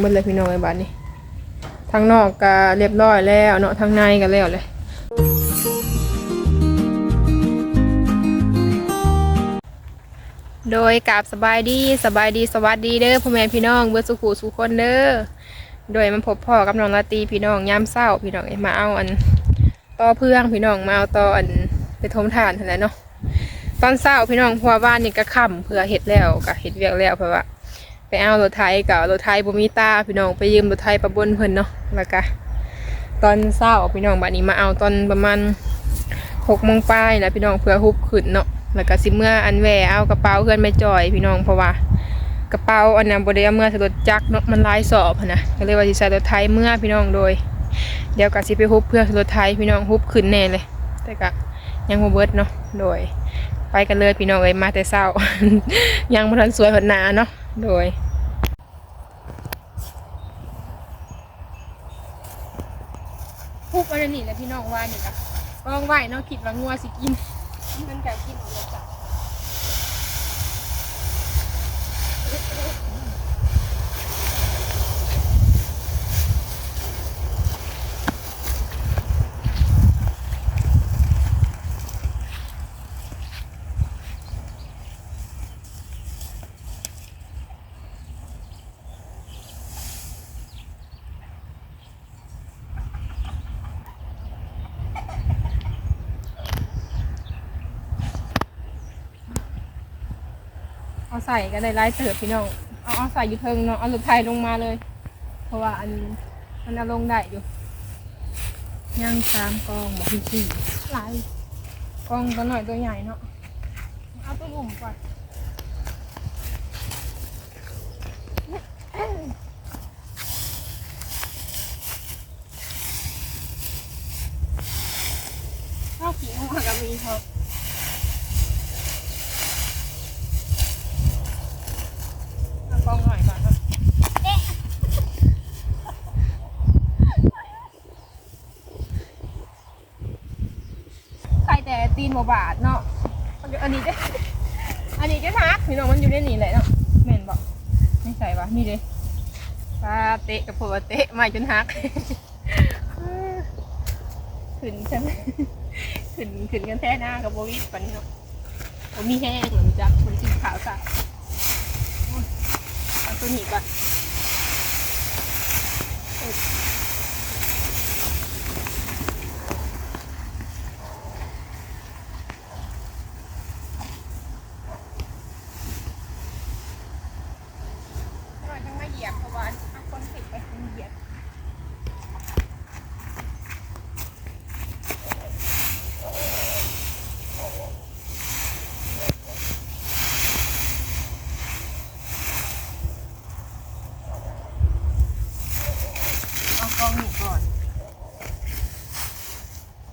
หมดเลยพี่น้องไอ้บ้านนี้ทางนอกก็เรียบร้อยแล้วเนาะทางในก็แล้วเลยโดยกับสบายดีสบายดีสวัสดีเด้อพ่อแม่พี่น้องเบื่อสุขูสุคนเด้อโดยมันพบพ่อกับน้องลาตีพี่น้องยามเศร้าพี่น้องมาเอาอันต่อเพื่องพี่น้องมาเอาต่ออันไปทมทานเท่านั้นเนาะตอนเศร้าพี่น้องพราะว่าบ้านนี่ก็ค่ำเพื่อเห็ดแล้วก็เห็ดเวียกแล้วเพราะว่า ไปเอารถไถกับรถไถบ่มีตาพี่น้องไปยืมรถไถประบนเพิ่นเนาะแล้วก็ตอนเศร้าพี่น้องบัดนี้มาเอาตอนประมาณหกโมงปลายนะพี่น้องเพื่อฮุบขึ้นเนาะแล้วก็สิเมื่ออันแหวเอากระเป๋าเพื่อนไม่จอยพี่น้องเพราะว่ากระเป๋าอันนั้นบ่ได้เอาเมื่อส่รถจักเนาะมันลายสอบนะก็เลยว่าสิใส่รถไถเมื่อพี่น้องโดย เดี๋ยวก็สิไปฮุบเพื่อรถไถพี่น้องฮุบขึ้นแน่เลย แต่ก็ยังบ่เบิร์ดเนาะโดย ไปกันเลยพี่น้องเอ้ยมาแต่เช้า ยังบ่ทันสวยหดหนาเนาะ โดยพุกอันนี้แหละพี่น้องว่านี่ละกองไหวเนาะคิดว่างัวสิกิน มันก็กินหมดเลยจ้ะ ใส่ก็ได้ไล่เสิร์ฟพี่น้องเอาเอาใส่อยู่เทิงเนาะเอาลูกไทยลงมาเลย เพราะว่าอันมันเอาลงได้อยู่ย่างสามกองบอกพี่สี่ไลายกองตัวหน่อยตัวใหญ่เนาะเอาตัวอุ่มก่อนข้าวขี้หัวกับมีเขา เอากล้องหน่อยก่อนครับใส่ แต่ตีนบาบาดเนาะอันนี้จะอันนี้จะพักพี่น้องมันอยู่ในนี่แหละเนาะแม่นบอกไม่ใส่ปะนี่เลยปลาเตะกับผัวเตะไม่จนหักขึ้นฉันขึ้นขึ้นกันแท้หน้ากับโบวิดปันเนาะผมมีแห้งเหมือนจักมันสีขาวสักเอาตัวนี้ก่อนหน่อยต้องมาเหยียบเพราะว่าเอาคนติดไปเป็นเหยียบเอากองหนูก่อน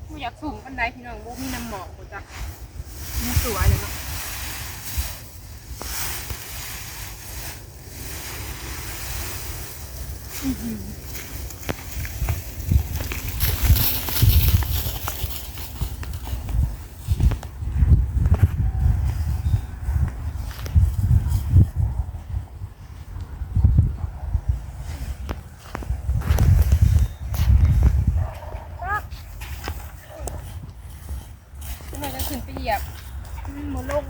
ไม่อยากสูงกัน ไดพี่น้องบุมีน้ำหมอกกูจะมีสวยเลยเนาะ ทำไมจะขึ้นไปเหยียบมันหมดลง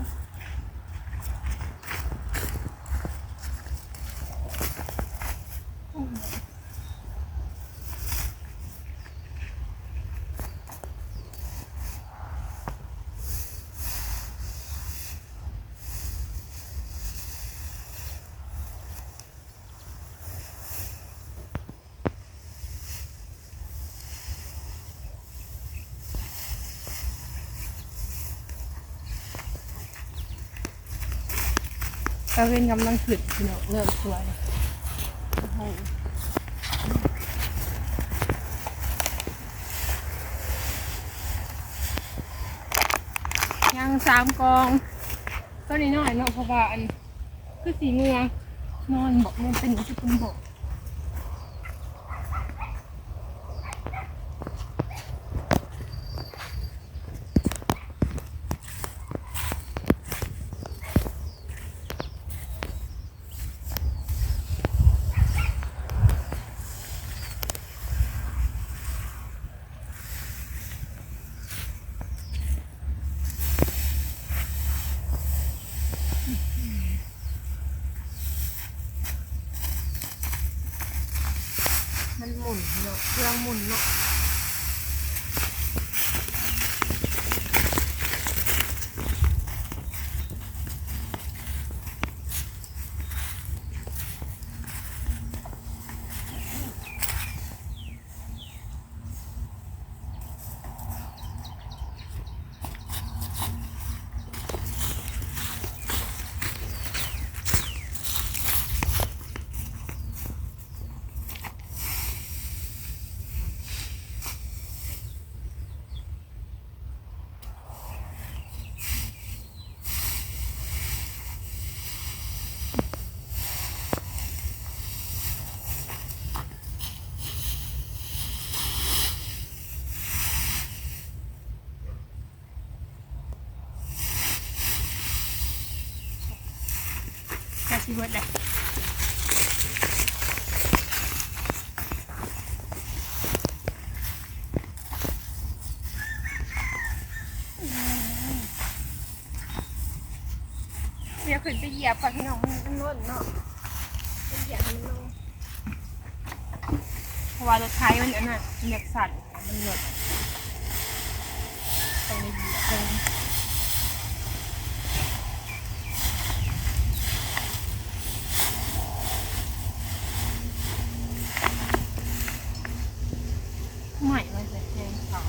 ตะเวนกำลังขึ้นพี่น้องเริ่มสวยยังสามกองก็นิดหน่อยเนาะเพราะว่าอันคือสีเมืองนอนบอกมันเป็นที่คุณบอก มันหมุนเนาะเครื่องหมุนเนาะ กาชิเวิร์ดเลยเดี๋ยวขึ้นไปเหยียบก่อนพี่น้องมันมันล่นเนาะไปเหยียบให้มันลงเพราะว่ารถไทยมันอันนั้นมันอยากสั่นมันหลดตรงนี้เหยียบตรงนี้ ใหม่เลยจะแทงเขา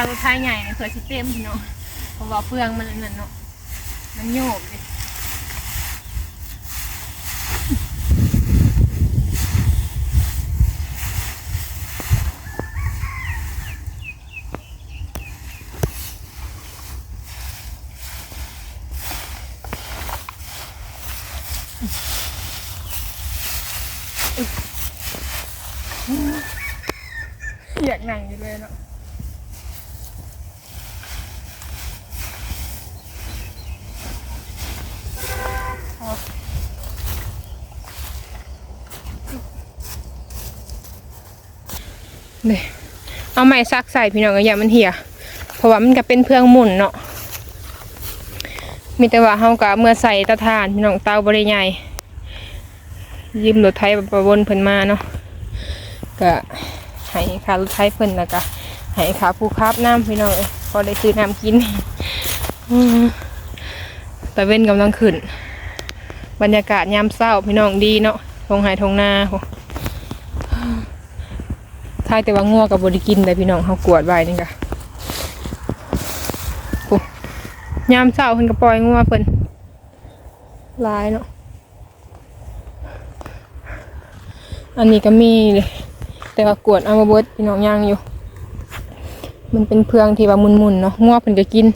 คารุท้ายใหญ่เนี่ยเผื่อสิเต็มพี่เนาะเพราะว่าเฟืองมันอันนั่นเนาะมันโยกเลยอยากนั่งอยู่เลยเนาะ เนี่ยเอาไม้ซักใส่พี่น้องอย่ามันเหี่ยเพราะว่ามันก็เป็นเพื่องหมุนเนาะมีแต่ว่าเฮาก็เมื่อใส่ตะทานพี่น้องเตาบริใหญ่ยืมรถไถประวนเพิ่นมาเนาะก็ให้ค่ารถไถเพิ่นแล้วก็ให้ค่าผู้คับน้ำพี่น้องพอได้ซื้อน้ำกินอต่เว้นกำลังขึ้น บรรยากาศยามเศร้าพี่น้องดีเนาะทงไห้ทงนาโห ทายแต่ว่างัวกับบริกินเลยพี่น้องเขากวดไว้นี่ค่ะยามเศร้าเพิ่นก็ปล่อยงัวเพิ่นลายเนาะอันนี้ก็มีเลยแต่ว่ากวดเอามาเบิดพี่น้องย่างอยู่ มันเป็นเพืองที่ว่ามุนๆเนาะงวเพิ่นก็กิน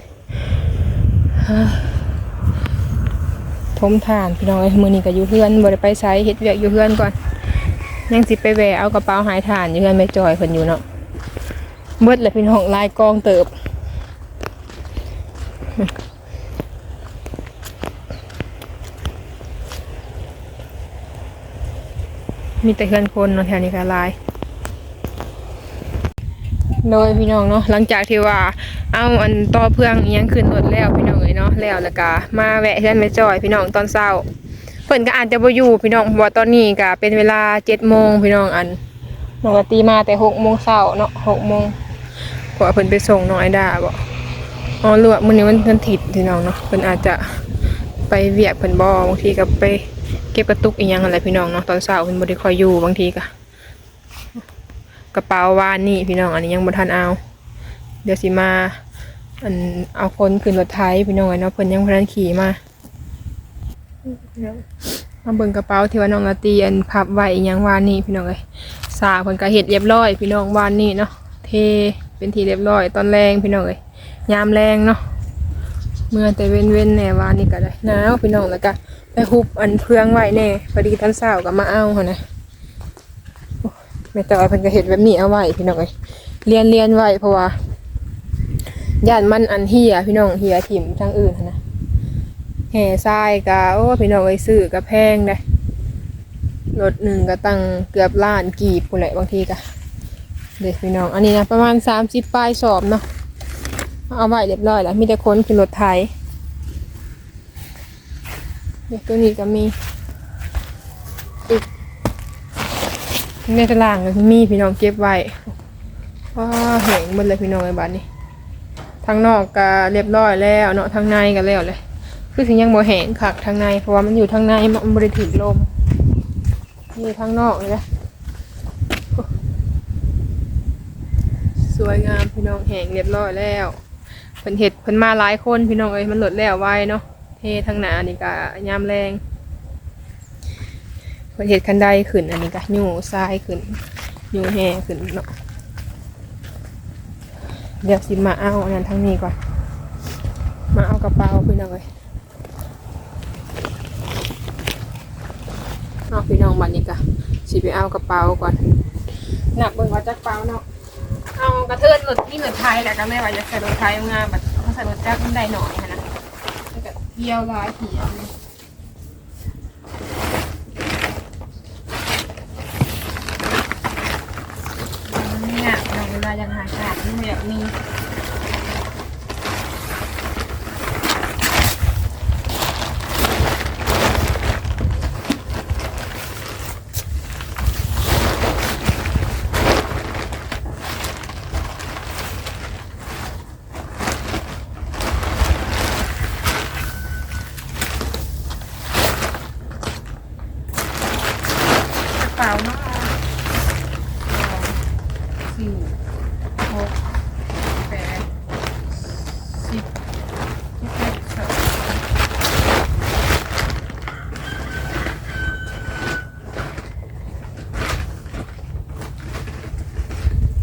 ทมทานพี่น้องเอ้ยมื้อนี้ก็อยู่เฮือนบ่ได้ไปไสเฮ็ดเวียกอยู่เฮือนก่อน ยังสิไปแวะเอากระเป๋าหายทานอยู่เฮือนแม่จอยเพิ่นอยู่เนาะเบิดเลยพี่น้องลายกองเติบมีแต่เฮือนคนเนาะแถวนี้ก็ลาย โดยพี่น้องเนาะหลังจากที่ว่าเอาอันต่อเพื่องอิหยังขึ้นรถแล้วพี่น้องเลยเนาะแล้วแล้วก็มาแวะเฮือนแม่จอยพี่น้องตอนเช้า พิ่นก็อาจจะบ่อยู่พี่น้องเพราะว่าตอนนี้ก็เป็นเวลา7โมงพี่น้องอันปกติมาแต่6โมงเช้าเนาะ6โมงเพราะว่าเพิ่นไปส่งน้องไอดาบ่อ๋อหรือว่ามื้อนี้มันวันอาทิตย์พี่น้องเนาะเพิ่นอาจจะไปเวียกเพิ่นบ่บางทีก็ไปเก็บกระตุกอีหยังอะไรพี่น้องเนาะตอนเช้าเพิ่นบ่ได้ค่อยอยู่บางทีก็กระเป๋าวานนี่พี่น้องอันนี้ยังบ่ทันเอา เดี๋ยวสิมาอันเอาคนขึ้นรถไถพี่น้องเนาะเพิ่นยังบ่ทันขี่มา มาเบิ่งกระเป๋าที่ว่าน้องลาตีอันพับไว้อีหยังวานนี่พี่น้องเอ้ยสาเพิ่นก็เฮ็ดเรียบร้อย พี่น้องวานนี่เนาะเทเป็นที่เรียบร้อย ตอนแรงพี่น้องเอ้ยยามแรงเนาะเมื่อแต่เว้นๆแหน่วานนี่ก็ได้หนาวพี่น้องแล้วก็ไปฮุบอันเพื่องไว้แน่พอดีตอนเช้าก็มาเอาหั่นนะแม่จอยเพิ่นก็เฮ็ดแบบนี้เอาไว้พี่น้องเอ้ยเรียนเรียนไว้เพราะว่าย่านมันอันเฮียพี่น้องเฮียถิ่มทางอื่นนะ แห่ทรายก็โอ้พี่น้องเอ้ซื้อก็แพงเด้รถหนึ่งก็ตั้งเกือบล้านกีบปุ่นแหละบางทีก็เด็กพี่น้องอันนี้นะประมาณสามสิบปลายสอบเนาะเอาไว้เรียบร้อยแล้วมีแต่คนขึ้นรถไทยเด็กตัวนี้ก็มีอีกในตารางก็มีพี่น้องเก็บไว้ว้าแหงหมดเลยพี่น้องไอ้บ้านนี้ทางนอกก็เรียบร้อยแล้วเนาะทางในก็แล้วเลย คือถึงยังบ่แห้งคักทางในเพราะว่ามันอยู่ทางในมันบริถึงลมนี่ทางนอกเลยนะสวยงามพี่น้องแห้งเรียบร้อยแล้วเพิ่นเห็ดเพิ่นมาหลายคนพี่น้องเอ้ยมันหลดแล้วไวเนาะเททางหนานี่ก็ยามแรงเพิ่นเห็ดคันไดขึ้นอันนี้ก็ยู่ทรายขึ้นยู่แห่ขึ้นเนาะเดี๋ยวสิมาเอาอันนั้นทางนี้ก่อนมาเอากระเป๋าพี่น้องเอ้ย เนาพี่น้องบันนี้กะสิไปเอากระเป๋าก่อนหนักเบิ่งว่าจักเป๋าเนาะเอากระเทินรถนี่รถไทยแหละก็ไม่ว่าจะใส่รถไทยงามแบบเขาใส่รถจักรมันได้หน่อยนะแล้วก็เที่ยวร้ายเที่ยวเลยเนี่ยน้องเวลายังหาขาดนี่แบบมี กระเป๋าเนาะสี่หกแปดสิบสิบเอ็ดสิบสอง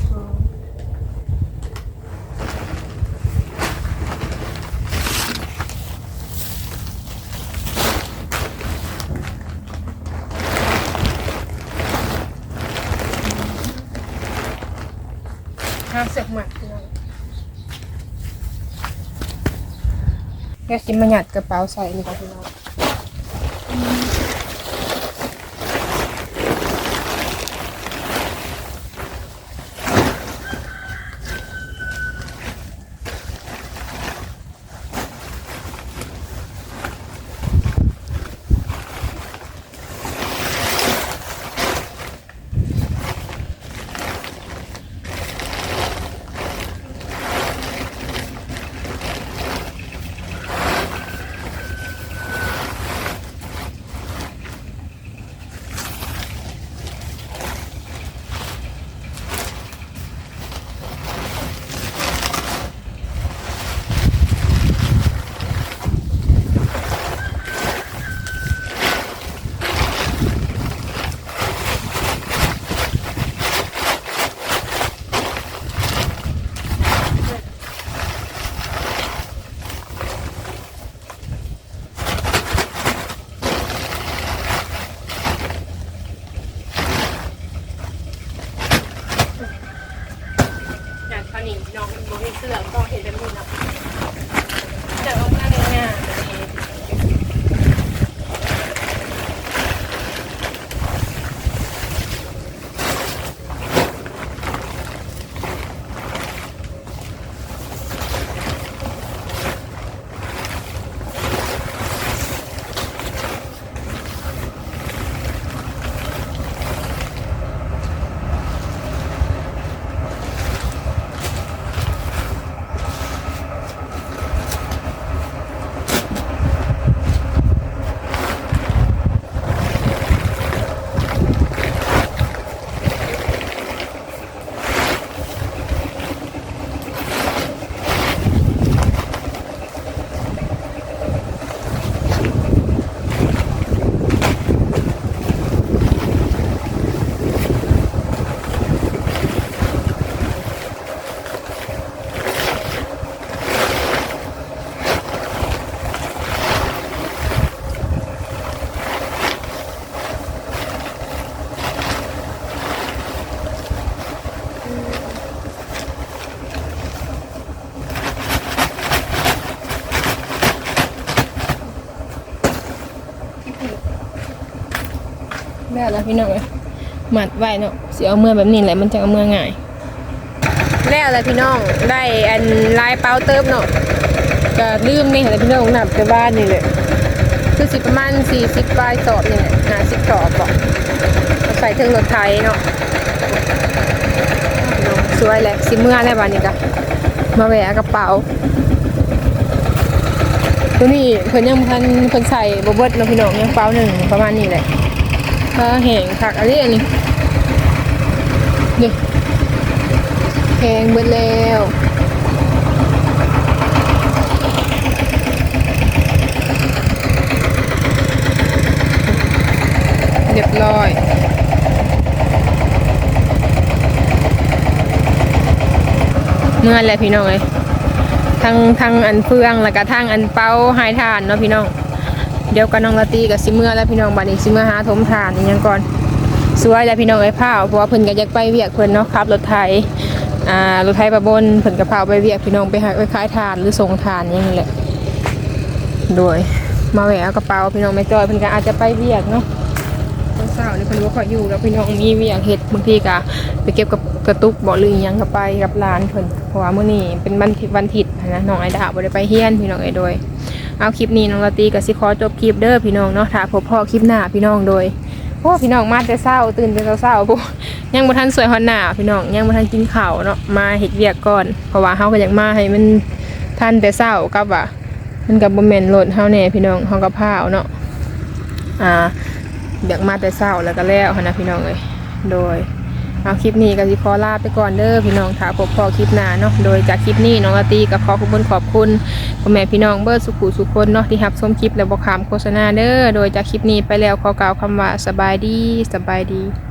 สอง ห้าสิบหมัดเลยแกสิมาหยัดกระเป๋าใส่นี่ก่อนพี่น้อง ได้แล้วพี่น้องเอ้ยหมัดไว้เนาะเสิเอาเมื่อแบบนี้แหละมันจะเอาเมื่อง่ายแล้วแล้วพี่น้องได้อันลายเป้าเติมเนาะก็ลืมนี่แหละพี่น้องหนับไปบ้านนี่เลยคือสิประมาณ40ปลายสอบนี่แหละ50สอบบ่เอาใส่ถึงรถไถเนาะน้องสวยแหละสิเมื่อได้บ้านนี้ก็มาแหวะกระเป๋าตัวนี้เพิ่นยังบ่ทันเพิ่นใส่บเบิดเนาะพี่น้องยังเป้าหนึ่งประมาณนี้แหละ ถ้าแห้งคักอะไรอันนี้นี่แห้งเบิดแล้วเรียบร้อยเมื่อแหละพี่น้องเอ้ยทั้งทั้งอันเฟืองแล้วก็ทั้งอันเป้าหายทานเนาะพี่น้อง เดี๋ยวกับน้องละตีกับซิเมื่อแล้วพี่น้องบัดนี้ซิเมื่อหาถมทานอีกอยังก่อนสวยแล้วพี่น้องไอ้ผ้าเพราะว่าเพิ่นก็อยากไปเวียกเพิ่นเนาะขับรถไถอ่ารถไถประบนเพิ่นก็พาไปเวียกพี่น้องไปหาไปขายทานหรือส่งทานอย่างนี้แหละโดยมาแหวะเอากระเป๋าพี่น้องไม่จอยเพิ่นก็อาจจะไปเวียกเนาะตอนเช้านี่เพิ่นบ่ค่อยอยู่แล้วพี่น้องมีเวียกเฮ็ดบางทีก็ไปเก็บกับกระตุกบ่หรือยังก็ไปกับหลานเพิ่นเพราะว่ามื้อนี้เป็นวันวันอาทิตย์นะน้องไอ้ดาบ่ได้ไปเฮียนพี่น้องเอ้ยโดย เอาคลิปนี้น้องละตีก็สิขอจบคลิปเด้อพี่น้องเนาะถ้าพบพ่อคลิปหน้าพี่น้องโดยโอ้พี่น้องมาแต่เช้าตื่นแต่เช้าๆยังบ่ทันสวยฮอดหน้าพี่น้องยังบ่ทันกินข้าวเนาะมาเฮ็ดเวียกก่อนเพราะว่าเฮาก็อยากมาให้มันทันแต่เช้ากับว่ามันก็บ่แม่นรถเฮาแน่พี่น้องเฮาก็พาวเนาะอ่าเบียกมาแต่เศร้าแล้วก็แล้วนนะพี่น้องเลยโดย เอาคลิปนี้ก็สิขอลาไปก่อนเด้อพี่น้องค่ะพบพอคลิปหน้าเนาะโดยจากคลิปนี้น้องอาตีกับขอขอบคุณขอบคุณพ่อแม่พี่น้องเบิร์ดสุขุสุขคนเนาะที่รับชมคลิปและบอกคำโฆษณาเด้อโดยจากคลิปนี้ไปแล้วขอกล่าวคำว่าสบายดีสบายดี